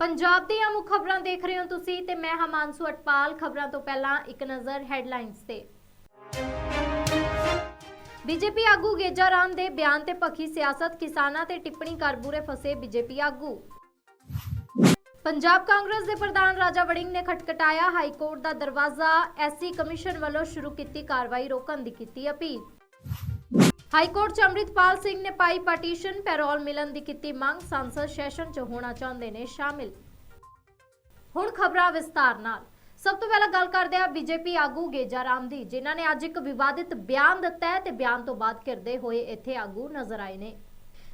ਪੰਜਾਬ ਦੀਆਂ ਮੁੱਖ ਖਬਰਾਂ ਦੇਖ ਰਹੇ ਹੋ ਤੁਸੀਂ ਤੇ ਮੈਂ ਹਾਂ ਅਟਪਾਲ ਖਬਰਾਂ ਤੋਂ ਪਹਿਲਾਂ ਇੱਕ ਨਜ਼ਰ ਹੈਡਲਾਈਨਸ ਤੇ। ਬੀਜੇਪੀ ਆਗੂ ਗੇਜਾ ਦੇ ਬਿਆਨ ਤੇ ਪੱਖੀ ਸਿਆਸਤ, ਕਿਸਾਨਾਂ ਤੇ ਟਿੱਪਣੀ ਕਰ ਬੁਰੇ ਫਸੇ ਬੀਜੇਪੀ ਆਗੂ। ਪੰਜਾਬ ਕਾਂਗਰਸ ਦੇ ਪ੍ਰਧਾਨ ਰਾਜਾ ਵੜਿੰਗ ਨੇ ਖਟਖਟਾਇਆ ਹਾਈ ਕੋਰਟ ਦਾ ਦਰਵਾਜ਼ਾ, ਐਸਸੀ ਕਮਿਸ਼ਨ ਵੱਲੋਂ ਸ਼ੁਰੂ ਕੀਤੀ ਕਾਰਵਾਈ, ਰੋਕਣ ਦੀ ਕੀਤੀ ਅਪੀਲ। ਹਾਈ ਚ ਅੰਮ੍ਰਿਤਪਾਲ ਸਿੰਘ ਨੇ ਪਾਈ ਪਟੀਸ਼ਨ, ਪੈਰੋਲ ਮਿਲਣ ਦੀ ਕੀਤੀ ਮੰਗ, ਸੰਸਦ ਸੈਸ਼ਨ ਚ ਹੋਣਾ ਚਾਹੁੰਦੇ ਨੇ ਸ਼ਾਮਿਲ। ਹੁਣ ਖਬਰਾਂ ਵਿਸਤਾਰ ਨਾਲ। ਸਭ ਤੋਂ ਪਹਿਲਾਂ ਗੱਲ ਕਰਦੇ ਆ ਬੀਜੇਪੀ ਆਗੂ ਗੇਜਾ ਰਾਮ ਦੀ, ਜਿਨ੍ਹਾਂ ਨੇ ਅੱਜ ਇੱਕ ਵਿਵਾਦਿਤ ਬਿਆਨ ਦਿੱਤਾ ਹੈ ਤੇ ਬਿਆਨ ਤੋਂ ਬਾਅਦ ਘਿਰਦੇ ਹੋਏ ਇੱਥੇ ਆਗੂ ਨਜ਼ਰ ਆਏ ਨੇ।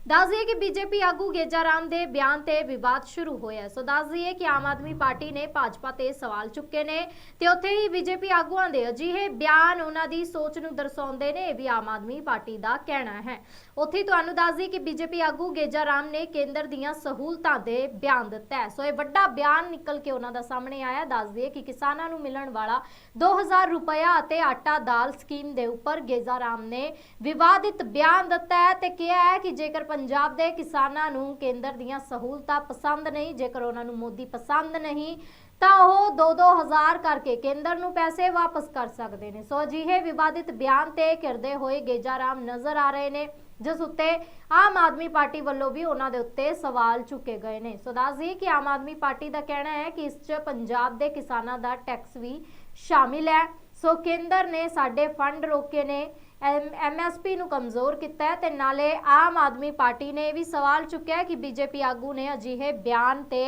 ਦੱਸ ਦਈਏ ਕਿ ਬੀਜੇਪੀ ਆਗੂ ਗੇਜਾ ਰਾਮ ਦੇ ਬਿਆਨ ਤੇ ਵਿਵਾਦ ਸ਼ੁਰੂ ਹੋਇਆ ਸੋ ਦੱਸ ਦਈਏ ਕਿ ਆਮ ਆਦਮੀ ਪਾਰਟੀ ਨੇ ਭਾਜਪਾ ਤੇ ਸਵਾਲ ਚੁੱਕੇ ਨੇ ਤੇ ਉੱਥੇ ਹੀ ਬੀਜੇਪੀ ਆਗੂਆਂ ਦੇ ਅਜਿਹੇ ਬਿਆਨ ਉਹਨਾਂ ਦੀ ਸੋਚ ਨੂੰ ਦਰਸਾਉਂਦੇ ਨੇ, ਇਹ ਵੀ ਆਮ ਆਦਮੀ ਪਾਰਟੀ ਦਾ ਕਹਿਣਾ ਹੈ। ਉੱਥੇ ਤੁਹਾਨੂੰ ਦੱਸ ਦਈਏ ਕਿ ਬੀਜੇਪੀ ਆਗੂ ਗੇਜਾ ਨੇ ਕੇਂਦਰ ਦੀਆਂ ਸਹੂਲਤਾਂ ਦੇ ਬਿਆਨ ਦਿੱਤਾ ਹੈ। ਸੋ ਇਹ ਵੱਡਾ ਬਿਆਨ ਨਿਕਲ ਕੇ ਉਹਨਾਂ ਦਾ ਸਾਹਮਣੇ ਆਇਆ। ਦੱਸ ਦਈਏ ਕਿ ਕਿਸਾਨਾਂ ਨੂੰ ਮਿਲਣ ਵਾਲਾ 2000 ਰੁਪਇਆ ਅਤੇ ਆਟਾ ਦਾਲ ਸਕੀਮ ਦੇ ਉੱਪਰ ਗੇਜਾ ਰਾਮ ਨੇ ਵਿਵਾਦਿਤ ਬਿਆਨ ਦਿੱਤਾ ਹੈ ਤੇ ਕਿਹਾ ਹੈ ਕਿ ਜੇਕਰ ਪੰਜਾਬ ਦੇ ਕਿਸਾਨਾਂ ਨੂੰ ਕੇਂਦਰ ਦੀਆਂ ਸਹੂਲਤਾਂ ਪਸੰਦ ਨਹੀਂ, ਜੇਕਰ ਉਹਨਾਂ ਨੂੰ ਮੋਦੀ ਪਸੰਦ ਨਹੀਂ, ਤਾਂ ਉਹ 2-2000 ਕਰਕੇ ਕੇਂਦਰ ਨੂੰ ਪੈਸੇ ਵਾਪਸ ਕਰ ਸਕਦੇ ਨੇ। ਸੋ ਅਜਿਹੇ ਵਿਵਾਦਿਤ ਬਿਆਨ ਤੇ ਕਿਰਦੇ ਹੋਏ ਗੇਜਾ ਨਜ਼ਰ ਆ ਰਹੇ ਨੇ, ਜਿਸ ਉੱਤੇ ਆਮ ਆਦਮੀ ਪਾਰਟੀ ਵੱਲੋਂ ਵੀ ਉਹਨਾਂ ਦੇ ਉੱਤੇ ਸਵਾਲ ਚੁੱਕੇ ਗਏ ਨੇ। ਸੋ ਦੱਸਦੀ ਕਿ ਆਮ ਆਦਮੀ ਪਾਰਟੀ ਦਾ ਕਹਿਣਾ ਹੈ ਕਿ ਇਸ 'ਚ ਪੰਜਾਬ ਦੇ ਕਿਸਾਨਾਂ ਦਾ ਟੈਕਸ ਵੀ ਸ਼ਾਮਿਲ ਹੈ। ਸੋ ਕੇਂਦਰ ਨੇ ਸਾਡੇ ਫੰਡ ਰੋਕੇ ਨੇ ਐਮਐਸਪੀ ਨੂੰ ਕਮਜ਼ੋਰ ਕੀਤਾ ਹੈ ਤੇ ਨਾਲੇ ਆਮ ਆਦਮੀ ਪਾਰਟੀ ਨੇ ਇਹ ਵੀ ਸਵਾਲ ਚੁੱਕਿਆ ਹੈ ਕਿ ਬੀਜੇਪੀ ਆਗੂ ਨੇ ਅਜਿਹੇ ਬਿਆਨ ਤੇ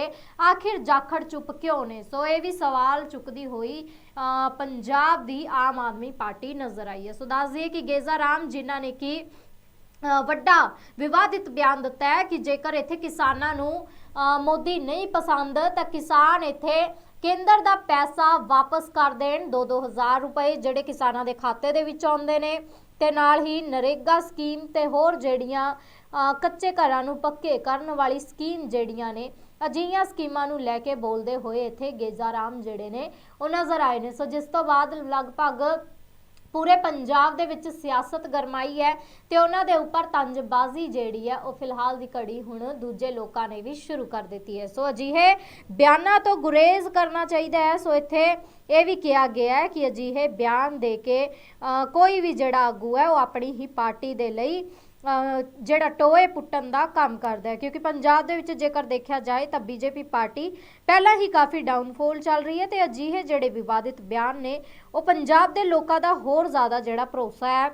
ਆਖਿਰ ਜਾਖੜ ਚੁੱਪ ਕਿਉਂ ਨੇ? ਸੋ ਇਹ ਵੀ ਸਵਾਲ ਚੁੱਕਦੀ ਹੋਈ ਪੰਜਾਬ ਦੀ ਆਮ ਆਦਮੀ ਪਾਰਟੀ ਨਜ਼ਰ ਆਈ ਹੈ। ਸੋ ਦੱਸ ਦਈਏ ਕਿ ਗੇਜ਼ਾ ਰਾਮ, ਜਿਨ੍ਹਾਂ ਨੇ ਕਿ ਵੱਡਾ ਵਿਵਾਦਿਤ ਬਿਆਨ ਦਿੱਤਾ ਹੈ ਕਿ ਜੇਕਰ ਇੱਥੇ ਕਿਸਾਨਾਂ ਨੂੰ ਮੋਦੀ ਨਹੀਂ ਪਸੰਦ, ਤਾਂ ਕਿਸਾਨ ਇੱਥੇ ਕੇਂਦਰ ਦਾ ਪੈਸਾ ਵਾਪਸ ਕਰ ਦੇਣ 2-2000 ਰੁਪਏ ਜਿਹੜੇ ਕਿਸਾਨਾਂ ਦੇ ਖਾਤੇ ਦੇ ਵਿੱਚ ਆਉਂਦੇ ਨੇ। ਤੇ ਨਾਲ ਹੀ ਨਰੇਗਾ ਸਕੀਮ ਤੇ ਹੋਰ ਜਿਹੜੀਆਂ ਕੱਚੇ ਘਰਾਂ ਨੂੰ ਪੱਕੇ ਕਰਨ ਵਾਲੀ ਸਕੀਮ ਜਿਹੜੀਆਂ ਨੇ, ਅਜਿਹੀਆਂ ਸਕੀਮਾਂ ਨੂੰ ਲੈ ਕੇ ਬੋਲਦੇ ਹੋਏ ਇੱਥੇ ਗੇਜਾ ਰਾਮ ਜਿਹੜੇ ਨੇ, ਉਹ ਨਜ਼ਰ ਆਏ ਨੇ। ਸੋ ਜਿਸ ਤੋਂ ਬਾਅਦ ਲਗਭਗ ਪੂਰੇ ਪੰਜਾਬ ਦੇ ਵਿੱਚ ਸਿਆਸਤ ਗਰਮਾਈ ਹੈ ਤੇ ਉਹਨਾਂ ਦੇ ਉੱਪਰ ਤੰਜਬਾਜ਼ੀ ਜਿਹੜੀ ਹੈ ਉਹ ਫਿਲਹਾਲ ਦੀ ਘੜੀ ਹੁਣ ਦੂਜੇ ਲੋਕਾਂ ਨੇ ਵੀ ਸ਼ੁਰੂ ਕਰ ਦਿੱਤੀ ਹੈ। ਸੋ ਅਜਿਹੇ ਬਿਆਨਾਂ ਤੋਂ ਗੁਰੇਜ਼ ਕਰਨਾ ਚਾਹੀਦਾ ਹੈ। ਸੋ ਇੱਥੇ ਇਹ ਵੀ ਕਿਹਾ ਗਿਆ ਹੈ ਕਿ ਅਜਿਹੇ ਬਿਆਨ ਦੇ ਕੇ ਕੋਈ ਵੀ ਜਿਹੜਾ ਆਗੂ ਹੈ ਉਹ ਆਪਣੀ ਹੀ ਪਾਰਟੀ ਦੇ ਲਈ ਜਿਹੜਾ ਟੋਏ ਪੁੱਟਣ ਦਾ ਕੰਮ ਕਰਦਾ ਹੈ, ਕਿਉਂਕਿ ਪੰਜਾਬ ਦੇ ਵਿੱਚ ਜੇਕਰ ਦੇਖਿਆ ਜਾਏ ਤਾਂ ਬੀਜੇਪੀ ਪਾਰਟੀ ਪਹਿਲਾਂ ਹੀ ਕਾਫੀ ਡਾਊਨਫੋਲ ਚੱਲ ਰਹੀ ਹੈ ਤੇ ਅਜਿਹੇ ਜਿਹੜੇ ਵਿਵਾਦਿਤ ਬਿਆਨ ਨੇ, ਉਹ ਪੰਜਾਬ ਦੇ ਲੋਕਾਂ ਦਾ ਹੋਰ ਜ਼ਿਆਦਾ ਜਿਹੜਾ ਭਰੋਸਾ ਹੈ,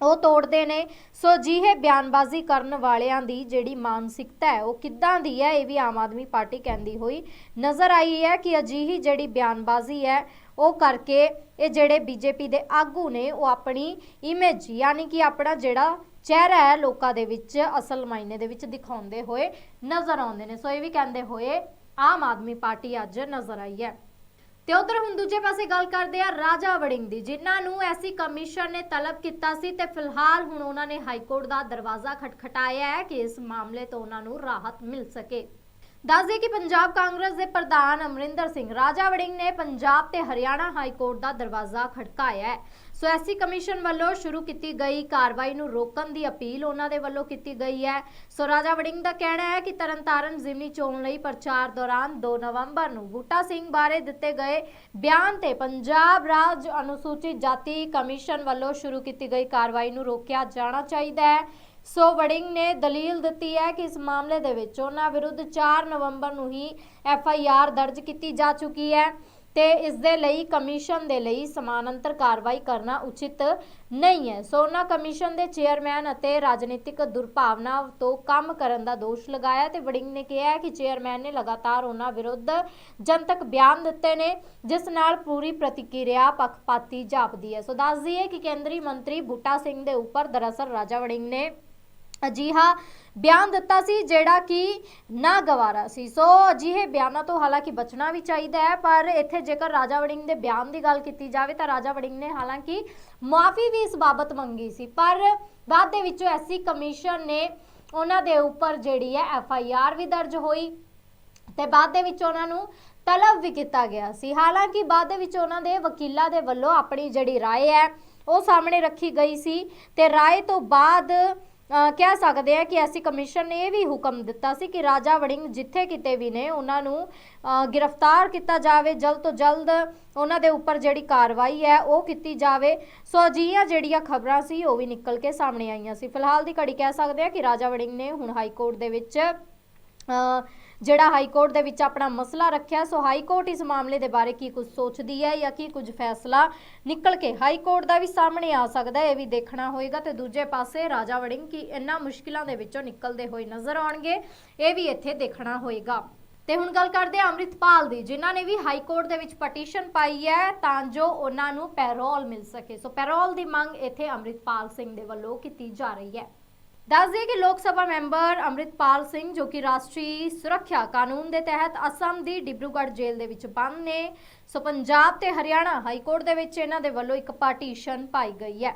ਉਹ ਤੋੜਦੇ ਨੇ। ਸੋ ਅਜਿਹੇ ਬਿਆਨਬਾਜ਼ੀ ਕਰਨ ਵਾਲਿਆਂ ਦੀ ਜਿਹੜੀ ਮਾਨਸਿਕਤਾ ਹੈ, ਉਹ ਕਿੱਦਾਂ ਦੀ ਹੈ, ਇਹ ਵੀ ਆਮ ਆਦਮੀ ਪਾਰਟੀ ਕਹਿੰਦੀ ਹੋਈ ਨਜ਼ਰ ਆਈ ਹੈ ਕਿ ਅਜਿਹੀ ਜਿਹੜੀ ਬਿਆਨਬਾਜ਼ੀ ਹੈ, ਉਹ ਕਰਕੇ ਇਹ ਜਿਹੜੇ ਬੀਜੇਪੀ ਦੇ ਆਗੂ ਨੇ, ਉਹ ਆਪਣੀ ਇਮੇਜ ਯਾਨੀ ਕਿ ਆਪਣਾ ਜਿਹੜਾ ਚਿਹਰਾ ਹੈ ਲੋਕਾਂ ਦੇ ਵਿੱਚ, ਅਸਲ ਮਾਇਨੇ ਦੇ ਵਿੱਚ ਦਿਖਾਉਂਦੇ ਹੋਏ ਨਜ਼ਰ ਆਉਂਦੇ ਨੇ। ਸੋ ਇਹ ਵੀ ਕਹਿੰਦੇ ਹੋਏ ਆਮ ਆਦਮੀ ਪਾਰਟੀ ਅੱਜ ਨਜ਼ਰ ਆਈ ਹੈ। ਤੇ ਉਧਰ ਹੁਣ ਦੂਜੇ ਪਾਸੇ ਗੱਲ ਕਰਦੇ ਆ ਰਾਜਾ ਵੜਿੰਗ ਦੀ, ਜਿਨ੍ਹਾਂ ਨੂੰ ਐਸੀ ਕਮਿਸ਼ਨ ਨੇ ਤਲਬ ਕੀਤਾ ਸੀ ਤੇ ਫਿਲਹਾਲ ਹੁਣ ਉਹਨਾਂ ਨੇ ਹਾਈ ਕੋਰਟ ਦਾ ਦਰਵਾਜ਼ਾ ਖਟਖਟਾਇਆ ਹੈ ਕਿ ਇਸ ਮਾਮਲੇ ਤੋਂ ਉਹਨਾਂ ਨੂੰ ਰਾਹਤ ਮਿਲ ਸਕੇ। ਦੱਸ ਦਈਏ ਕਿ ਪੰਜਾਬ ਕਾਂਗਰਸ ਦੇ ਪ੍ਰਧਾਨ ਅਮਰਿੰਦਰ ਸਿੰਘ ਰਾਜਾ ਵੜਿੰਗ ਨੇ ਪੰਜਾਬ ਤੇ ਹਰਿਆਣਾ ਹਾਈ ਕੋਰਟ ਦਾ ਦਰਵਾਜ਼ਾ ਖੜਕਾਇਆ ਹੈ। ਸੋ ਐਸੀ ਕਮਿਸ਼ਨ ਵੱਲੋਂ ਸ਼ੁਰੂ ਕੀਤੀ ਗਈ ਕਾਰਵਾਈ ਨੂੰ ਰੋਕਣ ਦੀ ਅਪੀਲ ਉਹਨਾਂ ਦੇ ਵੱਲੋਂ ਕੀਤੀ ਗਈ ਹੈ। ਸੋ ਰਾਜਾ ਵੜਿੰਗ ਦਾ ਕਹਿਣਾ ਹੈ ਕਿ ਤਰਨਤਾਰਨ ਜ਼ਿਮਨੀ ਚੋਣ ਲਈ ਪ੍ਰਚਾਰ ਦੌਰਾਨ 2 ਨਵੰਬਰ ਨੂੰ ਬੂਟਾ ਸਿੰਘ ਬਾਰੇ ਦਿੱਤੇ ਗਏ ਬਿਆਨ ਤੇ ਪੰਜਾਬ ਰਾਜ ਅਨੁਸੂਚਿਤ ਜਾਤੀ ਕਮਿਸ਼ਨ ਵੱਲੋਂ ਸ਼ੁਰੂ ਕੀਤੀ ਗਈ ਕਾਰਵਾਈ ਨੂੰ ਰੋਕਿਆ ਜਾਣਾ ਚਾਹੀਦਾ ਹੈ। ਸੋ ਵੜਿੰਗ ਨੇ ਦਲੀਲ ਦਿੱਤੀ ਹੈ ਕਿ ਇਸ ਮਾਮਲੇ ਦੇ ਵਿੱਚ ਉਹਨਾਂ ਵਿਰੁੱਧ 4 ਨਵੰਬਰ ਨੂੰ ਹੀ ਐਫ ਆਈ ਆਰ ਦਰਜ ਕੀਤੀ ਜਾ ਚੁੱਕੀ ਹੈ ਤੇ ਇਸ ਦੇ ਲਈ ਕਮਿਸ਼ਨ ਦੇ ਲਈ ਸਮਾਨਾਂਤਰ ਕਾਰਵਾਈ ਕਰਨਾ ਉਚਿਤ ਨਹੀਂ ਹੈ। ਸੋ ਕਮਿਸ਼ਨ ਦੇ ਚੇਅਰਮੈਨ ਅਤੇ ਰਾਜਨੀਤਿਕ ਦੁਰਭਾਵਨਾ ਤੋਂ ਕੰਮ ਕਰਨ ਦਾ ਦੋਸ਼ ਲਗਾਇਆ ਤੇ ਵੜਿੰਗ ਨੇ ਕਿਹਾ ਕਿ ਚੇਅਰਮੈਨ ਨੇ ਲਗਾਤਾਰ ਉਹਨਾਂ ਵਿਰੁੱਧ ਜਨਤਕ ਬਿਆਨ ਦਿੱਤੇ ਨੇ, ਜਿਸ ਨਾਲ ਪੂਰੀ ਪ੍ਰਤੀਕਿਰਿਆ ਪੱਖਪਾਤੀ ਜਾਪਦੀ ਹੈ। ਸੋ ਦੱਸ ਦਈਏ ਕਿ ਕੇਂਦਰੀ ਮੰਤਰੀ ਬੂਟਾ ਸਿੰਘ ਦੇ ਉੱਪਰ ਦਰਅਸਲ ਰਾਜਾ ਵੜਿੰਗ ਨੇ ਅਜਿਹਾ ਬਿਆਨ ਦਿੱਤਾ ਸੀ ਜਿਹੜਾ ਕਿ ਨਾ ਗਵਾਰਾ ਸੀ ਸੋ ਅਜਿਹੇ ਬਿਆਨਾਂ ਤੋਂ ਹਾਲਾਂਕਿ ਬਚਣਾ ਵੀ ਚਾਹੀਦਾ ਹੈ ਪਰ ਇੱਥੇ ਜੇਕਰ ਰਾਜਾ ਵੜਿੰਗ ਦੇ ਬਿਆਨ ਦੀ ਗੱਲ ਕੀਤੀ ਜਾਵੇ ਤਾਂ ਰਾਜਾ ਵੜਿੰਗ ਨੇ ਹਾਲਾਂਕਿ ਮਾਫੀ ਵੀ ਇਸ ਬਾਬਤ ਮੰਗੀ ਸੀ ਪਰ ਬਾਅਦ ਦੇ ਵਿੱਚੋਂ ਐਸੀ ਕਮਿਸ਼ਨ ਨੇ ਉਹਨਾਂ ਦੇ ਉੱਪਰ ਜਿਹੜੀ ਹੈ ਐਫ ਆਈ ਆਰ ਵੀ ਦਰਜ ਹੋਈ ਤੇ ਬਾਅਦ ਦੇ ਵਿੱਚ ਉਹਨਾਂ ਨੂੰ ਤਲਬ ਵੀ ਕੀਤਾ ਗਿਆ ਸੀ ਹਾਲਾਂਕਿ ਬਾਅਦ ਦੇ ਵਿੱਚ ਉਹਨਾਂ ਦੇ ਵਕੀਲਾਂ ਦੇ ਵੱਲੋਂ ਆਪਣੀ ਜਿਹੜੀ رائے ਹੈ ਉਹ ਸਾਹਮਣੇ ਰੱਖੀ ਗਈ ਸੀ ਤੇ رائے ਤੋਂ ਬਾਅਦ ਅ, ਕਹਿ ਸਕਦੇ ਆ ਕਿ ਐਸੀ ਕਮਿਸ਼ਨ ਨੇ ਇਹ ਵੀ ਹੁਕਮ ਦਿੱਤਾ ਸੀ ਕਿ ਰਾਜਾ ਵੜਿੰਗ ਜਿੱਥੇ ਕਿਤੇ ਵੀ ਨੇ, ਉਹਨਾਂ ਨੂੰ ਗ੍ਰਿਫਤਾਰ ਕੀਤਾ ਜਾਵੇ, ਜਲਦ ਤੋਂ ਜਲਦ ਉਹਨਾਂ ਦੇ ਉੱਪਰ ਜਿਹੜੀ ਕਾਰਵਾਈ ਹੈ ਉਹ ਕੀਤੀ ਜਾਵੇ। ਸੋ ਅਜਿਹੀਆਂ ਜਿਹੜੀਆਂ ਖਬਰਾਂ ਸੀ, ਉਹ ਵੀ ਨਿਕਲ ਕੇ ਸਾਹਮਣੇ ਆਈਆਂ ਸੀ। ਫਿਲਹਾਲ ਦੀ ਘੜੀ ਕਹਿ ਸਕਦੇ ਆ ਕਿ ਰਾਜਾ ਵੜਿੰਗ ਨੇ ਹੁਣ ਹਾਈ ਕੋਰਟ ਦੇ ਵਿੱਚ ਜਿਹੜਾ ਹਾਈ ਕੋਰਟ ਦੇ ਵਿੱਚ ਆਪਣਾ ਮਸਲਾ ਰੱਖਿਆ, ਸੋ ਹਾਈ ਕੋਰਟ ਇਸ ਮਾਮਲੇ ਦੇ ਬਾਰੇ ਕੀ ਕੁਝ ਸੋਚਦੀ ਹੈ ਜਾਂ ਕੀ ਕੁਝ ਫੈਸਲਾ ਨਿਕਲ ਕੇ ਹਾਈ ਕੋਰਟ ਦਾ ਵੀ ਸਾਹਮਣੇ ਆ ਸਕਦਾ ਹੈ, ਇਹ ਵੀ ਦੇਖਣਾ ਹੋਏਗਾ। ਤੇ ਦੂਜੇ ਪਾਸੇ ਰਾਜਾ ਵੜਿੰਗ ਕੀ ਇਹਨਾਂ ਮੁਸ਼ਕਿਲਾਂ ਦੇ ਵਿੱਚੋਂ ਨਿਕਲਦੇ ਹੋਏ ਨਜ਼ਰ ਆਉਣਗੇ, ਇਹ ਵੀ ਇੱਥੇ ਦੇਖਣਾ ਹੋਏਗਾ। ਤੇ ਹੁਣ ਗੱਲ ਕਰਦੇ ਹਾਂ ਅੰਮ੍ਰਿਤਪਾਲ ਦੀ, ਜਿਨ੍ਹਾਂ ਨੇ ਵੀ ਹਾਈ ਕੋਰਟ ਦੇ ਵਿੱਚ ਪਟੀਸ਼ਨ ਪਾਈ ਹੈ, ਤਾਂ ਜੋ ਉਹਨਾਂ ਨੂੰ ਪੈਰੋਲ ਮਿਲ ਸਕੇ। ਸੋ ਪੈਰੋਲ ਦੀ ਮੰਗ ਇੱਥੇ ਅੰਮ੍ਰਿਤਪਾਲ ਸਿੰਘ ਦੇ ਵੱਲੋਂ ਕੀਤੀ ਜਾ ਰਹੀ ਹੈ। ਦੱਸ ਦਈਏ ਕਿ ਲੋਕ ਸਭਾ ਮੈਂਬਰ ਅੰਮ੍ਰਿਤਪਾਲ ਸਿੰਘ ਜੋ ਕਿ ਰਾਸ਼ਟਰੀ ਸੁਰੱਖਿਆ ਕਾਨੂੰਨ ਦੇ ਤਹਿਤ ਅਸਮ ਦੀ ਡਿਬਰੂਗੜ੍ਹ ਜੇਲ੍ਹ ਦੇ ਵਿੱਚ ਬੰਦ ਨੇ, ਸੋ ਪੰਜਾਬ ਤੇ ਹਰਿਆਣਾ ਹਾਈ ਕੋਰਟ ਦੇ ਵਿੱਚ ਇਹਨਾਂ ਦੇ ਵੱਲੋਂ ਇੱਕ ਪਾਰਟੀਸ਼ਨ ਪਾਈ ਗਈ ਹੈ।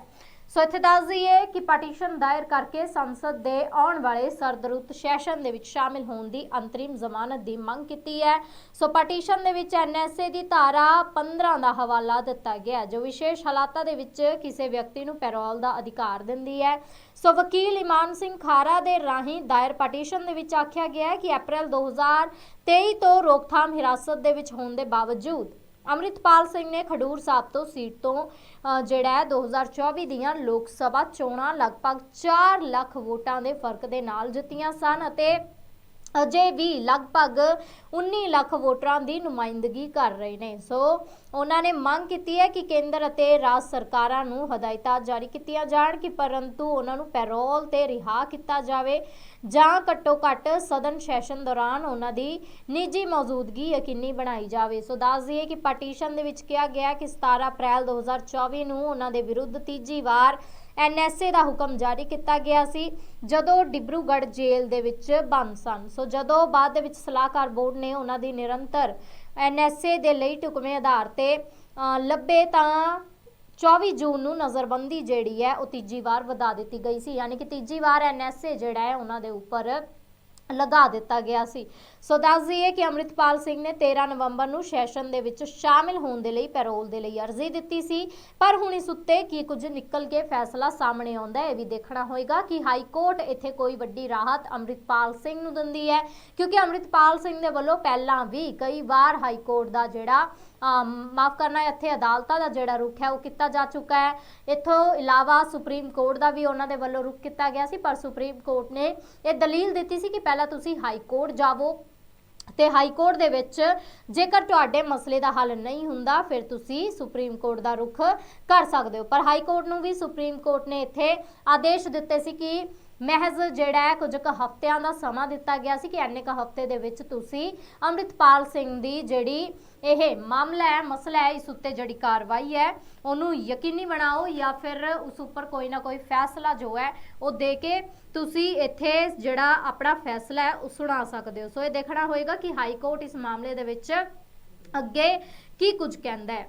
ਸੋ ਇੱਥੇ ਦੱਸ ਦਈਏ ਕਿ ਪਟੀਸ਼ਨ ਦਾਇਰ ਕਰਕੇ ਸੰਸਦ ਦੇ ਆਉਣ ਵਾਲੇ ਸਰਦਰੁੱਤ ਸੈਸ਼ਨ ਦੇ ਵਿੱਚ ਸ਼ਾਮਿਲ ਹੋਣ ਦੀ ਅੰਤਰਿਮ ਜ਼ਮਾਨਤ ਦੀ ਮੰਗ ਕੀਤੀ ਹੈ। ਸੋ ਪਟੀਸ਼ਨ ਦੇ ਵਿੱਚ ਐਨਐਸਏ ਦੀ ਧਾਰਾ 15 ਦਾ ਹਵਾਲਾ ਦਿੱਤਾ ਗਿਆ ਜੋ ਵਿਸ਼ੇਸ਼ ਹਾਲਾਤਾਂ ਦੇ ਵਿੱਚ ਕਿਸੇ ਵਿਅਕਤੀ ਨੂੰ ਪੈਰੋਲ ਦਾ ਅਧਿਕਾਰ ਦਿੰਦੀ ਹੈ। ਸੋ ਵਕੀਲ ਇਮਾਨ ਸਿੰਘ ਖਾਰਾ ਦੇ ਰਾਹੀਂ ਦਾਇਰ ਪਟੀਸ਼ਨ ਦੇ ਵਿੱਚ ਆਖਿਆ ਗਿਆ ਹੈ ਕਿ ਅਪ੍ਰੈਲ 2023 ਤੋਂ ਰੋਕਥਾਮ ਹਿਰਾਸਤ ਦੇ ਵਿੱਚ ਹੋਣ ਦੇ ਬਾਵਜੂਦ ਅੰਮ੍ਰਿਤਪਾਲ ਸਿੰਘ ਨੇ ਖਡੂਰ ਸਾਹਿਬ ਤੋਂ ਸੀਟ ਤੋਂ ਅ, ਜਿਹੜਾ ਹੈ 2024 ਦੀਆਂ ਲੋਕ ਸਭਾ ਚੋਣਾਂ ਲਗਭਗ 4 ਲੱਖ ਵੋਟਾਂ ਦੇ ਫ਼ਰਕ ਦੇ ਨਾਲ ਜਿੱਤੀਆਂ ਸਨ ਅਤੇ ਅਜੇ ਵੀ ਲਗਭਗ 19 ਲੱਖ ਵੋਟਰਾਂ ਦੀ ਨੁਮਾਇੰਦਗੀ ਕਰ ਰਹੇ ਨੇ। ਸੋ ਉਹਨਾਂ ਨੇ ਮੰਗ ਕੀਤੀ ਹੈ ਕਿ ਕੇਂਦਰ ਅਤੇ ਰਾਜ ਸਰਕਾਰਾਂ ਨੂੰ ਹਦਾਇਤਾਂ ਜਾਰੀ ਕੀਤੀਆਂ ਜਾਣ ਕਿ ਪਰੰਤੂ ਉਹਨਾਂ ਨੂੰ ਪੈਰੋਲ ਤੇ ਰਿਹਾ ਕੀਤਾ ਜਾਵੇ ਜਾਂ ਘੱਟੋ ਘੱਟ ਸਦਨ ਸੈਸ਼ਨ ਦੌਰਾਨ ਉਹਨਾਂ ਦੀ ਨਿੱਜੀ ਮੌਜੂਦਗੀ ਯਕੀਨੀ ਬਣਾਈ ਜਾਵੇ। ਸੋ ਦੱਸ ਦਈਏ ਕਿ ਪਟੀਸ਼ਨ ਦੇ ਵਿੱਚ ਕਿਹਾ ਗਿਆ ਕਿ 17 ਅਪ੍ਰੈਲ 2024 ਨੂੰ ਉਹਨਾਂ ਦੇ ਵਿਰੁੱਧ ਤੀਜੀ ਵਾਰ ਐਨਐਸਏ ਦਾ ਹੁਕਮ ਜਾਰੀ ਕੀਤਾ ਗਿਆ ਸੀ। ਜਦੋਂ ਡਿਬਰੂਗੜ੍ਹ ਜੇਲ੍ਹ ਦੇ ਵਿੱਚ ਬੰਦ ਸਨ। ਸੋ ਜਦੋਂ ਬਾਅਦ ਦੇ ਵਿੱਚ ਸਲਾਹਕਾਰ ਬੋਰਡ ਨੇ ਉਹਨਾਂ ਦੀ ਨਿਰੰਤਰ ਐਨਐਸਏ ਦੇ ਲਈ ਟੁਕਵੇਂ ਆਧਾਰ ਤੇ ਲੱਭੇ ਤਾਂ 24 ਜੂਨ ਨੂੰ ਨਜ਼ਰਬੰਦੀ ਜਿਹੜੀ ਹੈ ਉਹ ਤੀਜੀ ਵਾਰ ਵਧਾ ਦਿੱਤੀ ਗਈ ਸੀ। ਯਾਨੀ ਕਿ ਤੀਜੀ ਵਾਰ ਐਨਐਸਏ ਜਿਹੜਾ ਹੈ ਉਹਨਾਂ ਦੇ ਉੱਪਰ ਲਗਾ ਦਿੱਤਾ ਗਿਆ ਸੀ। ਸੋ ਦੱਸ ਦਈਏ ਕਿ ਅੰਮ੍ਰਿਤਪਾਲ ਸਿੰਘ ਨੇ 13 ਨਵੰਬਰ ਨੂੰ ਸੈਸ਼ਨ ਦੇ ਵਿੱਚ ਸ਼ਾਮਿਲ ਹੋਣ ਦੇ ਲਈ ਪੈਰੋਲ ਦੇ ਲਈ ਅਰਜ਼ੀ ਦਿੱਤੀ ਸੀ। ਪਰ ਹੁਣ ਇਸ ਉੱਤੇ ਕੀ ਕੁਝ ਨਿਕਲ ਕੇ ਫੈਸਲਾ ਸਾਹਮਣੇ ਆਉਂਦਾ ਹੈ ਇਹ ਵੀ ਦੇਖਣਾ ਹੋਏਗਾ ਕਿ ਹਾਈ ਕੋਰਟ ਇੱਥੇ ਕੋਈ ਵੱਡੀ ਰਾਹਤ ਅੰਮ੍ਰਿਤਪਾਲ ਸਿੰਘ ਨੂੰ ਦਿੰਦੀ ਹੈ। ਕਿਉਂਕਿ ਅੰਮ੍ਰਿਤਪਾਲ ਸਿੰਘ ਦੇ ਵੱਲੋਂ ਪਹਿਲਾਂ ਵੀ ਕਈ ਵਾਰ ਹਾਈ ਕੋਰਟ ਦਾ ਜਿਹੜਾ ਮਾਫ ਕਰਨਾ ਇੱਥੇ ਅਦਾਲਤਾਂ ਦਾ ਜਿਹੜਾ ਰੁਖ ਹੈ ਉਹ ਕੀਤਾ ਜਾ ਚੁੱਕਾ ਹੈ। ਇਥੋਂ ਇਲਾਵਾ ਸੁਪਰੀਮ ਕੋਰਟ ਦਾ ਵੀ ਉਹਨਾਂ ਦੇ ਵੱਲੋਂ ਰੁਖ ਕੀਤਾ ਗਿਆ ਸੀ। ਪਰ ਸੁਪਰੀਮ ਕੋਰਟ ਨੇ ਇਹ ਦਲੀਲ ਦਿੱਤੀ ਸੀ ਕਿ ਪਹਿਲਾਂ ਤੁਸੀਂ ਹਾਈ ਕੋਰਟ ਜਾਵੋ ਤੇ ਹਾਈ ਕੋਰਟ ਦੇ ਵਿੱਚ ਜੇਕਰ ਤੁਹਾਡੇ ਮਸਲੇ ਦਾ ਹੱਲ ਨਹੀਂ ਹੁੰਦਾ, ਫਿਰ ਤੁਸੀਂ ਸੁਪਰੀਮ ਕੋਰਟ ਦਾ ਰੁਖ ਕਰ ਸਕਦੇ ਹੋ। ਪਰ ਹਾਈ ਕੋਰਟ ਨੂੰ ਵੀ ਸੁਪਰੀਮ ਕੋਰਟ ਨੇ ਇੱਥੇ ਆਦੇਸ਼ ਦਿੱਤੇ ਸੀ ਕਿ ਮਹਿਜ਼ ਜਿਹੜਾ ਹੈ, ਕੁਝ ਕੁ ਹਫ਼ਤਿਆਂ ਦਾ ਸਮਾਂ ਦਿੱਤਾ ਗਿਆ ਸੀ ਕਿ ਇੰਨੇ ਕੁ ਹਫ਼ਤੇ ਦੇ ਵਿੱਚ ਤੁਸੀਂ ਅੰਮ੍ਰਿਤਪਾਲ ਸਿੰਘ ਦੀ ਜਿਹੜੀ ਇਹ ਮਾਮਲਾ ਹੈ, ਮਸਲਾ ਹੈ, ਇਸ ਉੱਤੇ ਜਿਹੜੀ ਕਾਰਵਾਈ ਹੈ, ਉਹਨੂੰ ਯਕੀਨੀ ਬਣਾਓ ਜਾਂ ਫਿਰ ਉਸ ਉੱਪਰ ਕੋਈ ਨਾ ਕੋਈ ਫੈਸਲਾ ਜੋ ਹੈ, ਉਹ ਦੇ ਕੇ ਤੁਸੀਂ ਇੱਥੇ ਜਿਹੜਾ ਆਪਣਾ ਫੈਸਲਾ ਹੈ, ਉਹ ਸੁਣਾ ਸਕਦੇ ਹੋ। ਸੋ ਇਹ ਦੇਖਣਾ ਹੋਏਗਾ ਕਿ ਹਾਈ ਕੋਰਟ ਇਸ ਮਾਮਲੇ ਦੇ ਵਿੱਚ ਅੱਗੇ ਕੀ ਕੁਝ ਕਹਿੰਦਾ ਹੈ।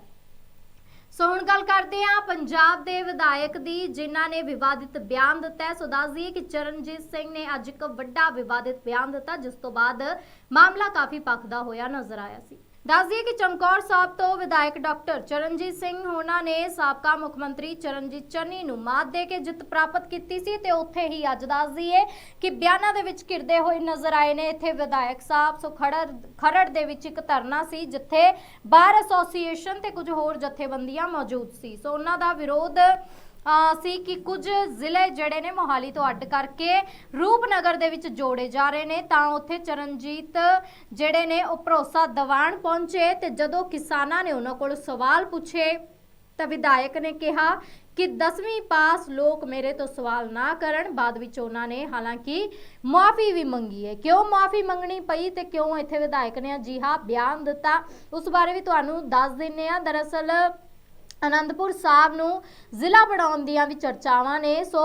ਸੋ ਹੁਣ ਗੱਲ ਕਰਦੇ ਹਾਂ ਪੰਜਾਬ ਦੇ ਵਿਧਾਇਕ ਦੀ, ਜਿਨ੍ਹਾਂ ਨੇ ਵਿਵਾਦਿਤ ਬਿਆਨ ਦਿੱਤਾ ਸੋ ਦੱਸ ਦਈਏ ਕਿ ਚਰਨਜੀਤ ਸਿੰਘ ਨੇ ਅੱਜ ਇੱਕ ਵੱਡਾ ਵਿਵਾਦਿਤ ਬਿਆਨ ਦਿੱਤਾ, ਜਿਸ ਤੋਂ ਬਾਅਦ ਮਾਮਲਾ ਕਾਫੀ ਪੱਕਦਾ ਹੋਇਆ ਨਜ਼ਰ ਆਇਆ ਸੀ। ਦੱਸ ਦਈਏ ਕਿ ਚਮਕੌਰ ਸਾਹਿਬ ਤੋਂ ਵਿਧਾਇਕ ਡਾਕਟਰ ਚਰਨਜੀਤ ਸਿੰਘ ਹੋਣਾ ਨੇ ਸਾਬਕਾ ਮੁੱਖ ਮੰਤਰੀ ਚਰਨਜੀਤ ਚੰਨੀ ਨੂੰ ਮਾਤ ਦੇ ਕੇ ਜਿੱਤ ਪ੍ਰਾਪਤ ਕੀਤੀ ਸੀ ਤੇ ਉੱਥੇ ਹੀ ਅੱਜ ਦੱਸ ਦਈਏ ਕਿ ਬਿਆਨਾਂ ਦੇ ਵਿੱਚ ਘਿਰਦੇ ਹੋਏ ਨਜ਼ਰ ਆਏ ਨੇ। ਇੱਥੇ ਵਿਧਾਇਕ ਸਾਹਿਬ ਸੋ ਖੜੜ ਖਰੜ ਦੇ ਵਿੱਚ ਇੱਕ ਧਰਨਾ ਸੀ ਜਿੱਥੇ ਬਾਰ ਐਸੋਸੀਏਸ਼ਨ ਤੇ ਕੁਝ ਹੋਰ ਜਥੇਬੰਦੀਆਂ ਮੌਜੂਦ ਸੀ। ਸੋ ਉਹਨਾਂ ਦਾ ਵਿਰੋਧ ਸੀ ਕਿ ਕੁਝ ਜ਼ਿਲ੍ਹੇ ਜਿਹੜੇ ਨੇ ਮੋਹਾਲੀ ਤੋਂ ਅੱਡ ਕਰਕੇ ਰੂਪਨਗਰ ਦੇ ਵਿੱਚ ਜੋੜੇ ਜਾ ਰਹੇ ਨੇ, ਤਾਂ ਉੱਥੇ ਚਰਨਜੀਤ ਜਿਹੜੇ ਨੇ ਉਹ ਭਰੋਸਾ ਦਿਵਾਣ ਪਹੁੰਚੇ ਤੇ ਜਦੋਂ ਕਿਸਾਨਾਂ ਨੇ ਉਹਨਾਂ ਕੋਲ ਸਵਾਲ ਪੁੱਛੇ, ਤਾਂ ਵਿਧਾਇਕ ਨੇ ਕਿਹਾ ਕਿ 10ਵੀਂ ਪਾਸ ਲੋਕ ਮੇਰੇ ਤੋਂ ਸਵਾਲ ਨਾ ਕਰਨ, ਬਾਅਦ ਵਿੱਚ ਉਹਨਾਂ ਨੇ ਹਾਲਾਂਕਿ ਮਾਫੀ ਵੀ ਮੰਗੀ ਹੈ। ਕਿਉਂ ਮਾਫੀ ਮੰਗਣੀ ਪਈ ਤੇ ਕਿਉਂ ਇੱਥੇ ਵਿਧਾਇਕ ਨੇ ਅਜਿਹਾ ਬਿਆਨ ਦਿੱਤਾ? ਉਸ ਬਾਰੇ ਵੀ ਤੁਹਾਨੂੰ ਦੱਸ ਦਿੰਨੇ ਆ ਦਰਅਸਲ ਅਨੰਦਪੁਰ ਸਾਹਿਬ ਨੂੰ ਜ਼ਿਲ੍ਹਾ ਬਣਾਉਣ ਦੀਆਂ ਵੀ ਚਰਚਾਵਾਂ ਨੇ। ਸੋ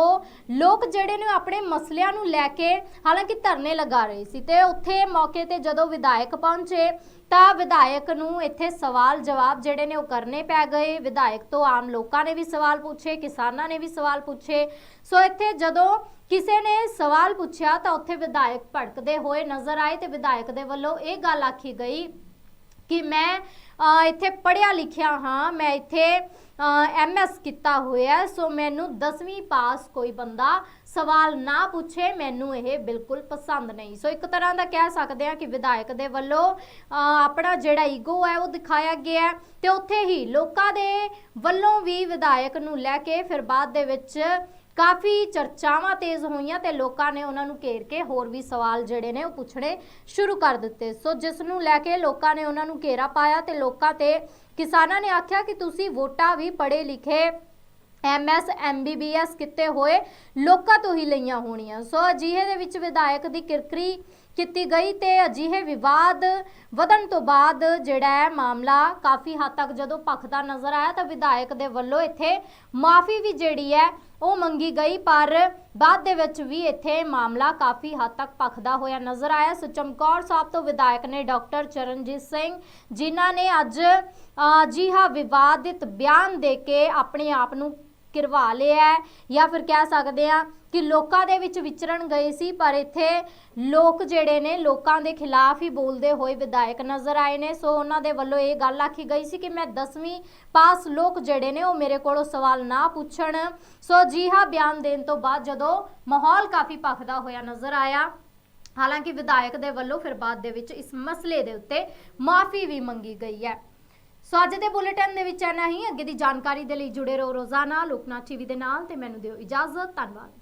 ਲੋਕ ਜਿਹੜੇ ਨੇ ਆਪਣੇ ਮਸਲਿਆਂ ਨੂੰ ਲੈ ਕੇ ਹਾਲਾਂਕਿ ਧਰਨੇ ਲਗਾ ਰਹੇ ਸੀ ਤੇ ਉੱਥੇ ਮੌਕੇ ਤੇ ਜਦੋਂ ਵਿਧਾਇਕ ਪਹੁੰਚੇ ਤਾਂ ਵਿਧਾਇਕ ਨੂੰ ਇੱਥੇ ਸਵਾਲ ਜਵਾਬ ਜਿਹੜੇ ਨੇ ਉਹ ਕਰਨੇ ਪੈ ਗਏ। ਵਿਧਾਇਕ ਤੋਂ ਆਮ ਲੋਕਾਂ ਨੇ ਵੀ ਸਵਾਲ ਪੁੱਛੇ, ਕਿਸਾਨਾਂ ਨੇ ਵੀ ਸਵਾਲ ਪੁੱਛੇ। ਸੋ ਇੱਥੇ ਜਦੋਂ ਕਿਸੇ ਨੇ ਸਵਾਲ ਪੁੱਛਿਆ ਤਾਂ ਉੱਥੇ ਵਿਧਾਇਕ ਭੜਕਦੇ ਹੋਏ ਨਜ਼ਰ ਆਏ ਤੇ ਵਿਧਾਇਕ ਦੇ ਵੱਲੋਂ ਇਹ ਗੱਲ ਆਖੀ ਗਈ ਕਿ ਮੈਂ ਇੱਥੇ ਪੜ੍ਹਿਆ ਲਿਖਿਆ ਹਾਂ, ਮੈਂ ਇੱਥੇ ਐਮਐਸ ਕੀਤਾ ਹੋਇਆ, ਸੋ ਮੈਨੂੰ 10ਵੀਂ ਪਾਸ ਕੋਈ ਬੰਦਾ ਸਵਾਲ ਨਾ ਪੁੱਛੇ, ਮੈਨੂੰ ਇਹ ਬਿਲਕੁਲ ਪਸੰਦ ਨਹੀਂ। ਸੋ ਇੱਕ ਤਰ੍ਹਾਂ ਦਾ ਕਹਿ ਸਕਦੇ ਹਾਂ ਕਿ ਵਿਧਾਇਕ ਦੇ ਵੱਲੋਂ ਆਪਣਾ ਜਿਹੜਾ ਈਗੋ ਹੈ, ਉਹ ਦਿਖਾਇਆ ਗਿਆ ਹੈ। ਤੇ ਉੱਥੇ ਹੀ ਲੋਕਾਂ ਦੇ ਵੱਲੋਂ ਵੀ ਵਿਧਾਇਕ ਨੂੰ ਲੈ ਕੇ ਫਿਰ ਬਾਅਦ ਦੇ ਵਿੱਚ ਕਾਫੀ ਚਰਚਾਵਾਂ ਤੇਜ਼ ਹੋਈਆਂ ਤੇ ਲੋਕਾਂ ਨੇ ਉਹਨਾਂ ਨੂੰ ਘੇਰ ਕੇ ਹੋਰ ਵੀ ਸਵਾਲ ਜਿਹੜੇ ਨੇ ਉਹ ਪੁੱਛਣੇ ਸ਼ੁਰੂ ਕਰ ਦਿੱਤੇ। ਸੋ ਜਿਸ ਨੂੰ ਲੈ ਕੇ ਲੋਕਾਂ ਨੇ ਉਹਨਾਂ ਨੂੰ ਘੇਰਾ ਪਾਇਆ ਤੇ ਲੋਕਾਂ ਤੇ ਕਿਸਾਨਾਂ ਨੇ ਆਖਿਆ ਕਿ ਤੁਸੀਂ ਵੋਟਾਂ ਵੀ ਪੜ੍ਹੇ ਲਿਖੇ ਐਮਐਸ ਐਮਬੀਬੀਐਸ ਕਿਤੇ ਹੋਏ ਲੋਕਾਂ ਤੋਂ ਹੀ ਲਈਆਂ ਹੋਣੀਆਂ। ਸੋ ਅਜਿਹੇ ਦੇ ਵਿੱਚ ਵਿਧਾਇਕ ਦੀ ਕਿਰਕਰੀ ਕੀਤੀ ਗਈ ਤੇ ਅਜਿਹੇ ਵਿਵਾਦ ਵਧਣ ਤੋਂ ਬਾਅਦ ਜਿਹੜਾ ਹੈ ਮਾਮਲਾ ਕਾਫੀ ਹੱਦ ਤੱਕ ਜਦੋਂ ਭਖਦਾ ਨਜ਼ਰ ਆਇਆ ਤਾਂ ਵਿਧਾਇਕ ਦੇ ਵੱਲੋਂ ਇੱਥੇ ਮਾਫੀ ਵੀ ਜਿਹੜੀ ਹੈ ਉਹ ਮੰਗੀ ਗਈ ਪਰ ਬਾਅਦ ਦੇ ਵਿੱਚ ਵੀ ਇੱਥੇ ਮਾਮਲਾ ਕਾਫੀ ਹੱਦ ਤੱਕ ਭਖਦਾ ਹੋਇਆ ਨਜ਼ਰ ਆਇਆ। ਸੋ ਚਮਕੌਰ ਸਾਹਿਬ ਤੋਂ ਵਿਧਾਇਕ ਨੇ ਡਾਕਟਰ ਚਰਨਜੀਤ ਸਿੰਘ ਜਿਨ੍ਹਾਂ ਨੇ ਅੱਜ ਅ, ਜੀ ਹਾਂ ਵਿਵਾਦਿਤ ਬਿਆਨ ਦੇ ਕੇ ਆਪਣੇ ਆਪ ਨੂੰ ਕਿਰਵਾ ਲਿਆ ਜਾਂ ਫਿਰ ਕਹਿ ਸਕਦੇ ਆ ਕਿ ਲੋਕਾਂ ਦੇ ਵਿੱਚ ਵਿਚਰਨ ਗਏ ਸੀ, ਪਰ ਇੱਥੇ ਲੋਕ ਜਿਹੜੇ ਨੇ, ਲੋਕਾਂ ਦੇ ਖਿਲਾਫ ਹੀ ਬੋਲਦੇ ਹੋਏ ਵਿਧਾਇਕ ਨਜ਼ਰ ਆਏ ਨੇ। ਸੋ ਉਹਨਾਂ ਦੇ ਵੱਲੋਂ ਇਹ ਗੱਲ ਆਖੀ ਗਈ ਸੀ ਕਿ ਮੈਂ 10ਵੀਂ ਪਾਸ ਲੋਕ ਜਿਹੜੇ ਨੇ, ਉਹ ਮੇਰੇ ਕੋਲੋਂ ਸਵਾਲ ਨਾ ਪੁੱਛਣ। ਸੋ ਜੀ ਹਾਂ, ਬਿਆਨ ਦੇਣ ਤੋਂ ਬਾਅਦ ਜਦੋਂ ਮਾਹੌਲ ਕਾਫੀ ਭਖਦਾ ਹੋਇਆ ਨਜ਼ਰ ਆਇਆ, ਹਾਲਾਂਕਿ ਵਿਧਾਇਕ ਦੇ ਵੱਲੋਂ ਫਿਰ ਬਾਅਦ ਦੇ ਵਿੱਚ ਇਸ ਮਸਲੇ ਦੇ ਉੱਤੇ ਮਾਫੀ ਵੀ ਮੰਗੀ ਗਈ ਹੈ। ਸੋ ਅੱਜ ਦੇ ਬੁਲੇਟਿਨ ਦੇ ਵਿੱਚ ਇੰਨਾ ਹੀ। ਅੱਗੇ ਦੀ ਜਾਣਕਾਰੀ ਦੇ ਲਈ ਜੁੜੇ ਰਹੋ ਰੋਜ਼ਾਨਾ ਲੋਕਨਾਥ ਟੀਵੀ ਦੇ ਨਾਲ ਤੇ ਮੈਨੂੰ ਦਿਓ ਇਜਾਜ਼ਤ। ਧੰਨਵਾਦ।